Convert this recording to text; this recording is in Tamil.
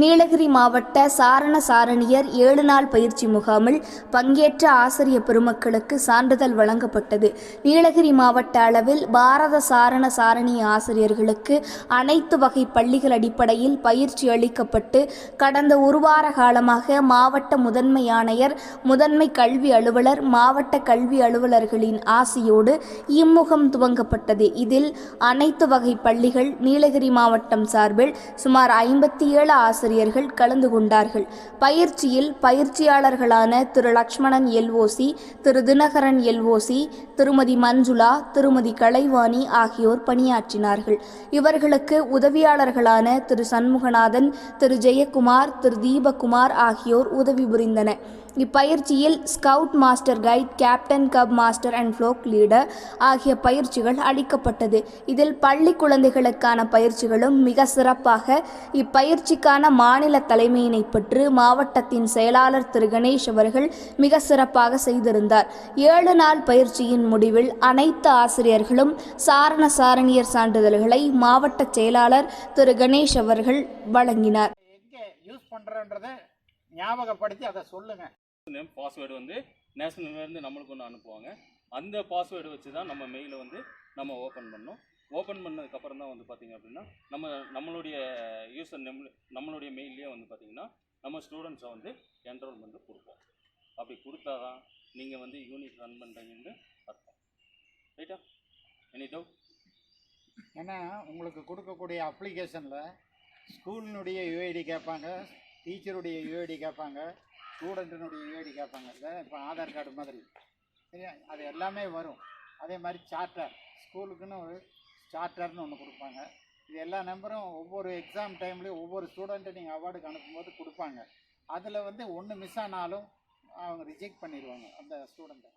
நீலகிரி மாவட்ட சாரண சாரணியர் ஏழு நாள் பயிற்சி முகாமில் பங்கேற்ற ஆசிரிய பெருமக்களுக்கு சான்றிதழ் வழங்கப்பட்டது. நீலகிரி மாவட்ட அளவில் பாரத சாரண சாரணி ஆசிரியர்களுக்கு அனைத்து வகை பள்ளிகள் அடிப்படையில் பயிற்சி அளிக்கப்பட்டு கடந்த ஒரு வார காலமாக மாவட்ட முதன்மை ஆணையர் முதன்மை கல்வி அலுவலர் மாவட்ட கல்வி அலுவலர்களின் ஆசியோடு இம்முகம் துவங்கப்பட்டது. இதில் அனைத்து வகை பள்ளிகள் நீலகிரி மாவட்டம் சார்பில் சுமார் ஐம்பத்தி ஏழு ஆசிரியர் ஆசிரியர்கள் கலந்து கொண்டார்கள். பயிற்சியில் பயிற்சியாளர்களான திரு. லக்ஷ்மணன் எல்ஓசி திரு. தினகரன் எல்ஓசி திருமதி மஞ்சுளா திருமதி கலைவாணி ஆகியோர் பணியாற்றினார்கள். இவர்களுக்கு உதவியாளர்களான திரு. சண்முகநாதன் திரு. ஜெயக்குமார் திரு. தீபக்குமார் ஆகியோர் உதவி புரிந்தனர் இப்பயிற்சியில் scout master guide captain cub master and flock leader ஆகிய பயிற்சிகள் அளிக்கப்பட்டது. இதில் பள்ளி குழந்தைகளுக்கான பயிற்சிகளும் மிக சிறப்பாக இப்பயிற்சிக்கான மாநில தலைமையினை பெற்று மாவட்டத்தின் செயலாளர் திரு. கணேஷ் அவர்கள் மிக சிறப்பாக செய்திருந்தார். ஏழு நாள் பயிற்சியின் முடிவில் அனைத்து ஆசிரியர்களும் சாரண சாரணியர் சான்றிதழ்களை மாவட்ட செயலாளர் திரு. கணேஷ் அவர்கள் வழங்கினார். எங்கே யூஸ் பண்ணுறன்றதை ஞாபகப்படுத்தி அதை சொல்லுங்கள் நேம் பாஸ்வேர்டு வந்து நேஷனல்லேருந்து நம்மளுக்கு ஒன்று அனுப்புவாங்க. அந்த பாஸ்வேர்டு வச்சு தான் நம்ம மெயிலை வந்து நம்ம ஓப்பன் பண்ணோம் ஓப்பன் பண்ணதுக்கப்புறம் தான் வந்து பார்த்திங்க அப்படின்னா நம்ம நம்மளுடைய யூசர் நெம் நம்மளுடைய மெயிலே வந்து பார்த்திங்கன்னா நம்ம ஸ்டூடெண்ட்ஸை வந்து என்ரோல்மெண்ட்டு கொடுப்போம். அப்படி கொடுத்தா தான் நீங்கள் வந்து யூனிட் ரன் பண்ணுறீங்கன்னு அர்த்தம். ரைட்டா எனி டவுட் ஏன்னா உங்களுக்கு கொடுக்கக்கூடிய அப்ளிகேஷனில் ஸ்கூலினுடைய யூஐடி கேட்பாங்க டீச்சருடைய யூஐடி கேட்பாங்க ஸ்டூடெண்ட்டினுடைய யூஐடி கேட்பாங்க. இல்லை இப்போ ஆதார் கார்டு மாதிரி. சரியா? அது எல்லாமே வரும். அதே மாதிரி சார்ட்டர் ஸ்கூலுக்குன்னு ஒரு சார்ட்டர்னு ஒன்று கொடுப்பாங்க. இது எல்லா நம்பரும் ஒவ்வொரு எக்ஸாம் டைம்லேயும் ஒவ்வொரு ஸ்டூடெண்ட்டை நீங்கள் அவார்டுக்கு அனுப்பும்போது கொடுப்பாங்க. அதில் வந்து ஒன்று மிஸ் ஆனாலும் அவங்க ரிஜெக்ட் பண்ணிடுவாங்க அந்த ஸ்டூடெண்ட்டை